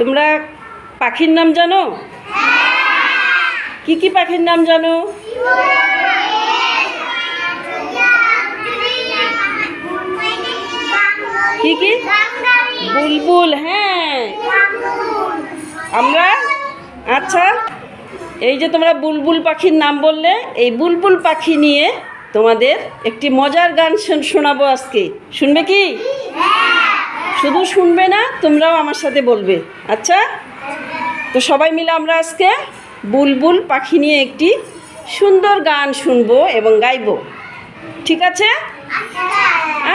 তোমরা পাখির নাম জানো? কি কি পাখির নাম জানো? কি কি? বুলবুল হ্যাঁ। আমরা? আচ্ছা এই যে তোমরা বুলবুল পাখির নাম বললে, এই বুলবুল পাখি নিয়ে তোমাদের একটি মজার গান শোন- শোনাবো আজকে। শুনবে কি? শুধু শুনবে না, তোমরাও আমার সাথে বলবে। আচ্ছা? তো সবাই মিলে আমরা আজকে বুলবুল পাখি নিয়ে একটি সুন্দর গান শুনব এবং গাইবো। ঠিক আছে?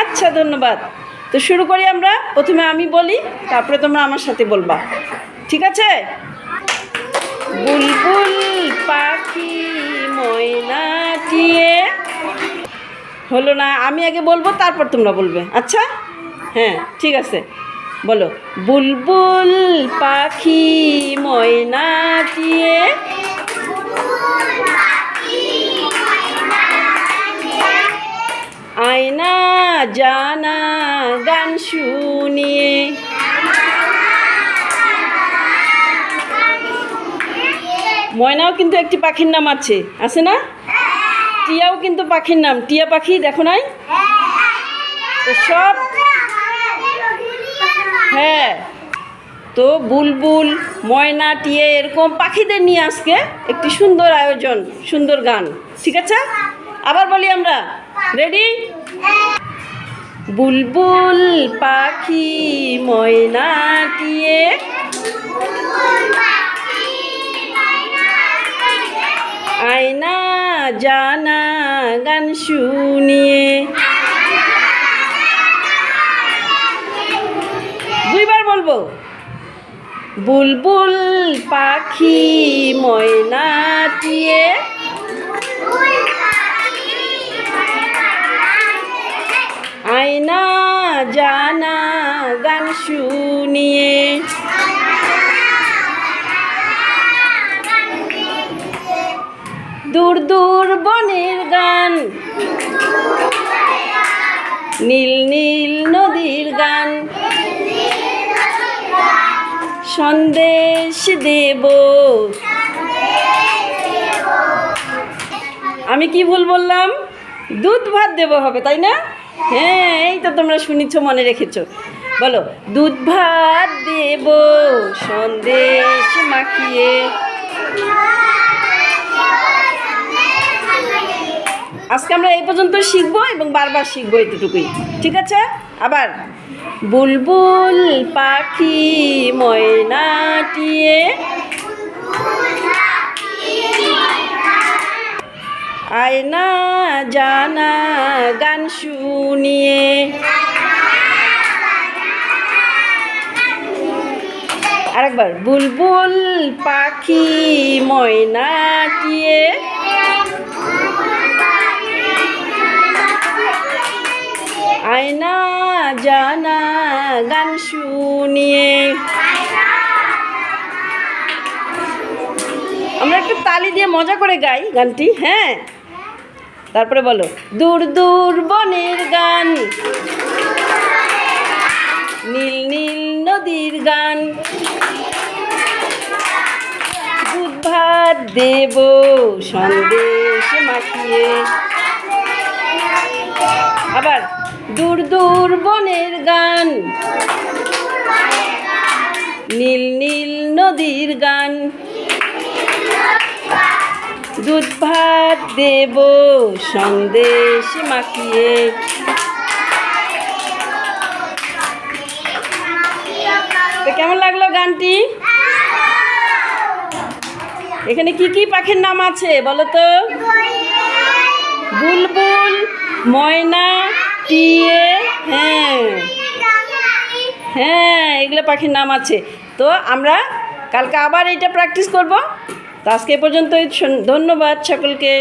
আচ্ছা ধন্যবাদ। তো শুরু করি আমরা। প্রথমে আমি বলি, তারপরে তোমরা আমার সাথে বলবা। ঠিক আছে? বুলবুল পাখি ময়নাটিয়ে হলো না, আমি আগে বলব, তারপর তোমরা বলবে। আচ্ছা? হ্যাঁ ঠিক আছে। বলো। বুলবুল পাখি ময়নাটিয়ে আয়না জানা গান শুনিয়ে ময়নাও কিন্তু একটি পাখির নাম আছে। আছে না? টিয়াও কিন্তু পাখির নাম। টিয়া পাখি দেখো নাই? তো সব হ্যাঁ তো বুলবুল, ময়না, টিয়ে এরকম পাখিদের নিয়ে আজকে একটি সুন্দর আয়োজন, সুন্দর গান। ঠিক আছে? আবার বলি আমরা। রেডি বুলবুল, পাখি, ময়না, টিয়ে। আয়না, জানা, গান শুনিয়ে বলব? বুলবুল পাখি ময়নাটিয়ে আয়না জানা গান শুনিয়ে। দূর দূর বনের গান। নীল নীল নদীর সন্দেশ দেব। আমি কি ভুল বললাম? দুধ ভাত দেব হবে, তাই না? হ্যাঁ এই তো তোমরা শুনেছ, মনে রেখেছো। বলো, দুধ ভাত দেব, সন্দেশ মাখিয়ে। আজকে আমরা এই পর্যন্ত শিখব এবং বারবার শিখব এতটুকুই। ঠিক আছে? আবার। বুলবুল পাখি ময়নাটিয়ে আয়না জানা গান শুনিয়ে। আরেকবার বুলবুল পাখি ময়নাটিয়ে আয়না জানা গান শুনিয়ে। আমরা একটু তালি দিয়ে মজা করে গাই গানটি হ্যাঁ? তারপরে বলো, দূর দূর বনের গান। নীল নীল নদীর গান। দুধ দেব সন্দেশ মাখিয়ে। আবার দূর দূর বনের গান। নীল নীল নদীর গান। দুধ ভাত দেব, সন্দেশ মাখিয়ে। কেমন লাগল গানটি? এখানে কি কি পাখির নাম আছে বলো তো? বুলবুল, ময়না টিয়ে হ্যাঁ। হ্যাঁ এগুলো পাখির নাম আছে। তো আমরা কালকে আবার এটা প্র্যাকটিস করব। তো আজকে পর্যন্ত ধন্যবাদ সকলকে।